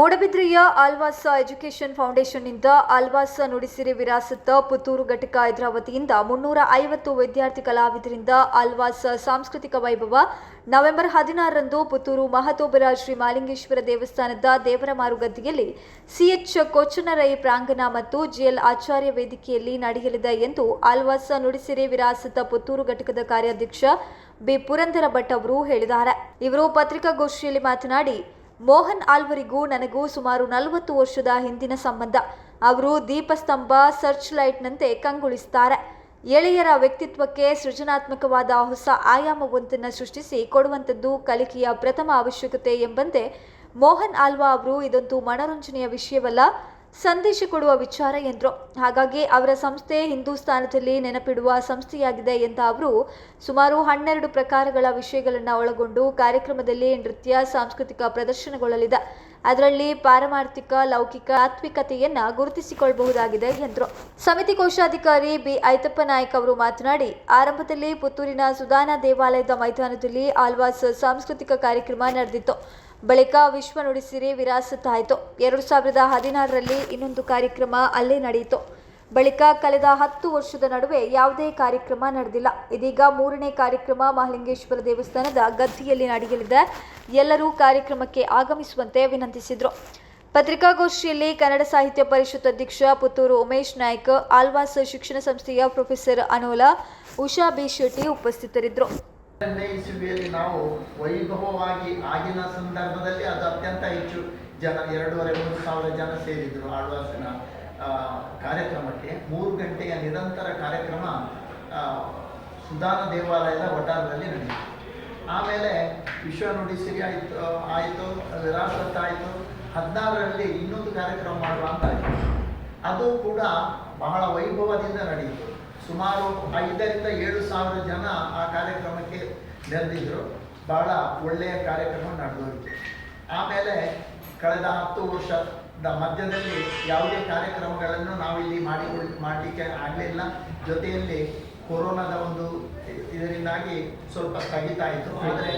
ಮೂಡಬಿದ್ರೆಯ Alvas education ಫೌಂಡೇಶನ್ನಿಂದ ಆಲ್ವಾಸ ನುಡಿಸಿರಿ ವಿರಾಸತ ಪುತ್ತೂರು ಘಟಕ ಇದರ ವತಿಯಿಂದ ಮುನ್ನೂರ ಐವತ್ತು ವಿದ್ಯಾರ್ಥಿ ಕಲಾವಿದರಿಂದ ಆಲ್ವಾಸ ಸಾಂಸ್ಕೃತಿಕ ವೈಭವ. ನವೆಂಬರ್ ಹದಿನಾರರಂದು ಪುತ್ತೂರು ಮಹತೋಬರ ಶ್ರೀ ಮಾಲಿಂಗೇಶ್ವರ ದೇವಸ್ಥಾನದ ದೇವರ ಮಾರುಗದ್ದೆಯಲ್ಲಿ ಸಿಎಚ್ ಕೊಚ್ಚನರೈ ಪ್ರಾಂಗಣ ಮತ್ತು ಜಿಎಲ್ ಆಚಾರ್ಯ ವೇದಿಕೆಯಲ್ಲಿ ನಡೆಯಲಿದೆ ಎಂದು ಆಲ್ವಾಸ ನುಡಿಸಿರಿ ವಿರಾಸತ ಪುತ್ತೂರು ಘಟಕದ ಕಾರ್ಯಾಧ್ಯಕ್ಷ ಬಿ ಪುರಂದರ ಭಟ್ ಅವರು ಹೇಳಿದ್ದಾರೆ. ಇವರು ಪತ್ರಿಕಾಗೋಷ್ಠಿಯಲ್ಲಿ ಮಾತನಾಡಿ ಮೋಹನ್ ಆಲ್ವರಿಗೂ ನನಗೂ ಸುಮಾರು ನಲವತ್ತು ವರ್ಷದ ಹಿಂದಿನ ಸಂಬಂಧ. ಅವರು ದೀಪಸ್ತಂಭ ಸರ್ಚ್ ಲೈಟ್ನಂತೆ ಕಂಗೊಳಿಸುತ್ತಾರೆ ಎಳೆಯರ ವ್ಯಕ್ತಿತ್ವಕ್ಕೆ ಸೃಜನಾತ್ಮಕವಾದ ಹೊಸ ಆಯಾಮವೊಂದನ್ನು ಸೃಷ್ಟಿಸಿ ಕೊಡುವಂಥದ್ದು ಕಲಿಕೆಯ ಪ್ರಥಮ ಅವಶ್ಯಕತೆ ಎಂಬಂತೆ ಮೋಹನ್ ಆಲ್ವಾ ಅವರು ಇದೊಂದು ಮನೋರಂಜನೆಯ ವಿಷಯವಲ್ಲ. ಸಂದೇಶ ಕೊಡುವ ವಿಚಾರ ಎಂದರು. ಹಾಗಾಗಿ ಅವರ ಸಂಸ್ಥೆ ಹಿಂದೂಸ್ತಾನದಲ್ಲಿ ನೆನಪಿಡುವ ಸಂಸ್ಥೆಯಾಗಿದೆ ಎಂದ ಅವರು, ಸುಮಾರು ಹನ್ನೆರಡು ಪ್ರಕಾರಗಳ ವಿಷಯಗಳನ್ನು ಒಳಗೊಂಡು ಕಾರ್ಯಕ್ರಮದಲ್ಲಿ ನೃತ್ಯ, ಸಾಂಸ್ಕೃತಿಕ ಪ್ರದರ್ಶನಗೊಳ್ಳಲಿದೆ. ಅದರಲ್ಲಿ ಪಾರಮಾರ್ಥಿಕ, ಲೌಕಿಕ ತಾತ್ವಿಕತೆಯನ್ನ ಗುರುತಿಸಿಕೊಳ್ಳಬಹುದಾಗಿದೆ ಎಂದರು. ಸಮಿತಿ ಕೋಶಾಧಿಕಾರಿ ಬಿ. ಐತಪ್ಪ ನಾಯ್ಕ ಅವರು ಮಾತನಾಡಿ, ಆರಂಭದಲ್ಲಿ ಪುತ್ತೂರಿನ ಸುದಾನ ದೇವಾಲಯದ ಮೈದಾನದಲ್ಲಿ ಆಲ್ವಾಸ್ ಸಾಂಸ್ಕೃತಿಕ ಕಾರ್ಯಕ್ರಮ ನಡೆದಿತ್ತು. ಬಳಿಕ ವಿಶ್ವ ನುಡಿಸಿರಿ ವಿರಾಸತ್ತಾಯಿತು. ಎರಡು ಸಾವಿರದ ಹದಿನಾರರಲ್ಲಿ ಇನ್ನೊಂದು ಕಾರ್ಯಕ್ರಮ ಅಲ್ಲೇ ನಡೆಯಿತು. ಬಳಿಕ ಕಳೆದ ಹತ್ತು ವರ್ಷದ ನಡುವೆ ಯಾವುದೇ ಕಾರ್ಯಕ್ರಮ ನಡೆದಿಲ್ಲ. ಇದೀಗ ಮೂರನೇ ಕಾರ್ಯಕ್ರಮ ಮಹಾಲಿಂಗೇಶ್ವರ ದೇವಸ್ಥಾನದ ಗದ್ದಿಯಲ್ಲಿ ನಡೆಯಲಿದೆ. ಎಲ್ಲರೂ ಕಾರ್ಯಕ್ರಮಕ್ಕೆ ಆಗಮಿಸುವಂತೆ ವಿನಂತಿಸಿದರು. ಪತ್ರಿಕಾಗೋಷ್ಠಿಯಲ್ಲಿ ಕನ್ನಡ ಸಾಹಿತ್ಯ ಪರಿಷತ್ ಅಧ್ಯಕ್ಷ ಪುತ್ತೂರು ಉಮೇಶ್ ನಾಯ್ಕ್ ಆಲ್ವಾಸ್ ಶಿಕ್ಷಣ ಸಂಸ್ಥೆಯ ಪ್ರೊಫೆಸರ್ ಅನೋಲಾ, ಉಷಾ ಬಿ ಶೆಟ್ಟಿ ಉಪಸ್ಥಿತರಿದ್ದರು. ಇಸುವಿಯಲ್ಲಿ ನಾವು ವೈಭವವಾಗಿ ಆಗಿನ ಸಂದರ್ಭದಲ್ಲಿ ಅದು ಅತ್ಯಂತ ಹೆಚ್ಚು ಜನ, ಎರಡೂವರೆ ಮೂರು ಸಾವಿರ ಜನ ಸೇರಿದ್ರು ಆಳ್ವಾಸನ ಕಾರ್ಯಕ್ರಮಕ್ಕೆ. ಮೂರು ಗಂಟೆಯ ನಿರಂತರ ಕಾರ್ಯಕ್ರಮ ಸುಧಾನ ದೇವಾಲಯದ ವಟಾರದಲ್ಲಿ ನಡೆಯಿತು. ಆಮೇಲೆ ವಿಶ್ವ ನುಡಿಸಿರಿ ಆಯಿತು ಆಯಿತು, ವಿರಾಸತ್ ಆಯಿತು, ಹದಿನಾರರಲ್ಲಿ ಇನ್ನೊಂದು ಕಾರ್ಯಕ್ರಮ ಮಾಡುವ ಅಂತ ಆಯಿತು. ಅದು ಕೂಡ ಬಹಳ ವೈಭವದಿಂದ ನಡೆಯಿತು. ಸುಮಾರು ಐದರಿಂದ ಏಳು ಸಾವಿರ ಜನ ಆ ಕಾರ್ಯಕ್ರಮಕ್ಕೆ ನೆರೆದಿದ್ದರು ಬಹಳ ಒಳ್ಳೆಯ ಕಾರ್ಯಕ್ರಮ ನಡೆದಿತ್ತು ಆಮೇಲೆ ಕಳೆದ ಹತ್ತು ವರ್ಷದ ಮಧ್ಯದಲ್ಲಿ ಯಾವುದೇ ಕಾರ್ಯಕ್ರಮಗಳನ್ನು ನಾವಿಲ್ಲಿ ಮಾಡಿ ಮಾಡಲಿಕ್ಕೆ ಆಗಲಿಲ್ಲ. ಜೊತೆಯಲ್ಲಿ ಕೊರೋನಾದ ಒಂದು ಇದರಿಂದಾಗಿ ಸ್ವಲ್ಪ ಸ್ಥಗಿತ ಆಯಿತು. ಆದರೆ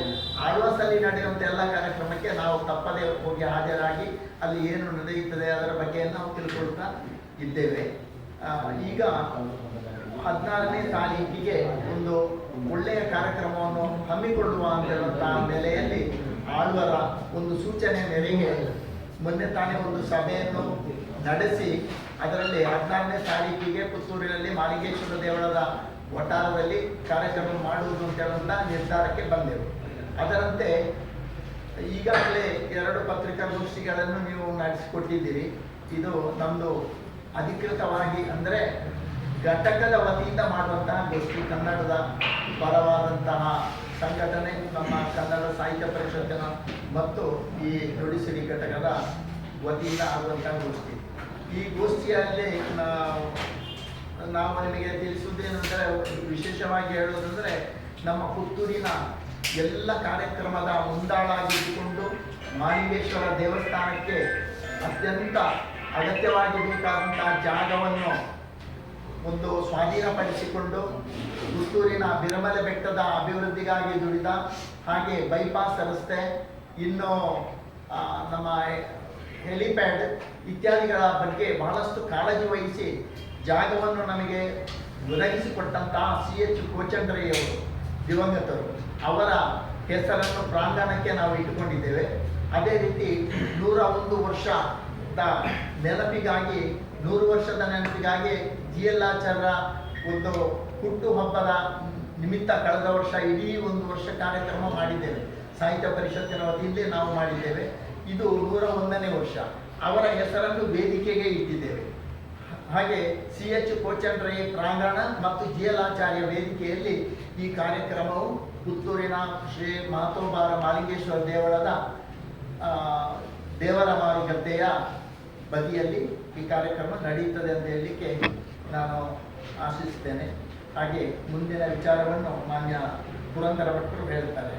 ಆಳ್ವಾಸಲ್ಲಿ ನಡೆಯುವಂಥ ಎಲ್ಲ ಕಾರ್ಯಕ್ರಮಕ್ಕೆ ನಾವು ತಪ್ಪದೇ ಹೋಗಿ ಹಾಜರಾಗಿ ಅಲ್ಲಿ ಏನು ನಡೆಯುತ್ತದೆ ಅದರ ಬಗ್ಗೆ ನಾವು ತಿಳ್ಕೊಳ್ತಾ ಇದ್ದೇವೆ. ಈಗ ಹದಿನಾರನೇ ತಾರೀಕಿಗೆ ಒಂದು ಒಳ್ಳೆಯ ಕಾರ್ಯಕ್ರಮವನ್ನು ಹಮ್ಮಿಕೊಳ್ಳುವ ಅಂತ ನೆಲೆಯಲ್ಲಿ ಆಳ್ವರ ಒಂದು ಸೂಚನೆ ಮೇರೆಗೆ ಮೊನ್ನೆ ತಾನೇ ಒಂದು ಸಭೆಯನ್ನು ನಡೆಸಿ ಅದರಲ್ಲಿ ಹದಿನಾರನೇ ತಾರೀಕಿಗೆ ಪುತ್ತೂರಿನಲ್ಲಿ ಮಾಲಿಕೇಶ್ವರ ದೇವಳದ ವಠಾರದಲ್ಲಿ ಕಾರ್ಯಕ್ರಮ ಮಾಡುವುದು ಅಂತ ನಿರ್ಧಾರಕ್ಕೆ ಬಂದೆವು. ಅದರಂತೆ ಈಗಾಗಲೇ ಎರಡು ಪತ್ರಿಕಾಗೋಷ್ಠಿಗಳನ್ನು ನೀವು ನಡೆಸಿಕೊಟ್ಟಿದ್ದೀರಿ. ಇದು ನಮ್ಮದು ಅಧಿಕೃತವಾಗಿ ಅಂದರೆ ಘಟಕದ ವತಿಯಿಂದ ಮಾಡುವಂತಹ ಗೋಷ್ಠಿ ಕನ್ನಡದ ಪರವಾದಂತಹ ಸಂಘಟನೆ, ನಮ್ಮ ಕನ್ನಡ ಸಾಹಿತ್ಯ ಪರಿಷತ್ತಿನ ಮತ್ತು ಈ ನುಡಿಸಿರಿ ಘಟಕದ ವತಿಯಿಂದ ಆಗುವಂತಹ ಗೋಷ್ಠಿ. ಈ ಗೋಷ್ಠಿಯಲ್ಲಿ ನಾವು ನಿಮಗೆ ತಿಳಿಸುವುದೇನೆಂದರೆ ವಿಶೇಷವಾಗಿ ಹೇಳುವುದಂದರೆ, ನಮ್ಮ ಪುತ್ತೂರಿನ ಎಲ್ಲ ಕಾರ್ಯಕ್ರಮದ ಮುಂದಾಳಾಗಿಟ್ಟುಕೊಂಡು ಮಾಲಿಂಗೇಶ್ವರ ದೇವಸ್ಥಾನಕ್ಕೆ ಅತ್ಯಂತ ಅಗತ್ಯವಾಗಿ ಬೇಕಾದಂತಹ ಜಾಗವನ್ನು ಒಂದು ಸ್ವಾಧೀನಪಡಿಸಿಕೊಂಡು ಪುತ್ತೂರಿನ ಬಿರಮಲೆ ಬೆಟ್ಟದ ಅಭಿವೃದ್ಧಿಗಾಗಿ ದುಡಿದ ಹಾಗೆ ಬೈಪಾಸ್ ರಸ್ತೆ, ಇನ್ನು ನಮ್ಮ ಹೆಲಿಪ್ಯಾಡ್ ಇತ್ಯಾದಿಗಳ ಬಗ್ಗೆ ಬಹಳಷ್ಟು ಕಾಳಜಿ ವಹಿಸಿ ಜಾಗವನ್ನು ನಮಗೆ ಒದಗಿಸಿಕೊಟ್ಟಂತಹ ಸಿ ಎಚ್ ಕೋಚಂಡ್ರಯ್ಯವರು ದಿವಂಗತರು. ಅವರ ಹೆಸರನ್ನು ಪ್ರಾಂಗಣಕ್ಕೆ ನಾವು ಇಟ್ಟುಕೊಂಡಿದ್ದೇವೆ. ಅದೇ ರೀತಿ ನೂರ ಒಂದು ವರ್ಷದ ನೆನಪಿಗಾಗಿ, ನೂರು ವರ್ಷದ ನೆನಪಿಗಾಗಿ ಜಿ ಎಲ್ ಆಚಾರ್ಯ ಒಂದು ಹುಟ್ಟುಹಬ್ಬದ ನಿಮಿತ್ತ ಕಳೆದ ವರ್ಷ ಇಡೀ ಒಂದು ವರ್ಷ ಕಾರ್ಯಕ್ರಮ ಮಾಡಿದ್ದೇವೆ. ಸಾಹಿತ್ಯ ಪರಿಷತ್ತಿನ ವತಿಯಿಂದ ನಾವು ಮಾಡಿದ್ದೇವೆ. ಇದು ನೂರ ಒಂದನೇ ವರ್ಷ. ಅವರ ಹೆಸರನ್ನು ವೇದಿಕೆಗೆ ಇಟ್ಟಿದ್ದೇವೆ. ಹಾಗೆ ಸಿ ಎಚ್ ಕೋಚಂಡ್ರೈ ಪ್ರಾಂಗಣ ಮತ್ತು ಜಿ ಎಲ್ ಆಚಾರ್ಯ ವೇದಿಕೆಯಲ್ಲಿ ಈ ಕಾರ್ಯಕ್ರಮವು ಪುತ್ತೂರಿನ ಶ್ರೀ ಮಹತೋಬಾರ ಮಾಲಿಂಗೇಶ್ವರ ದೇವಳದ ದೇವರ ಮಾರುಗದ್ದೆಯ ಬದಿಯಲ್ಲಿ ಈ ಕಾರ್ಯಕ್ರಮ ನಡೆಯುತ್ತದೆ ಅಂತ ಹೇಳಲಿಕ್ಕೆ ನಾನು ಆಶಿಸ್ತೇನೆ ಹಾಗೆ ಮುಂದಿನ ವಿಚಾರವನ್ನು ಮಾನ್ಯ ಪುರಂದರ ಭಟ್ರು ಹೇಳ್ತಾರೆ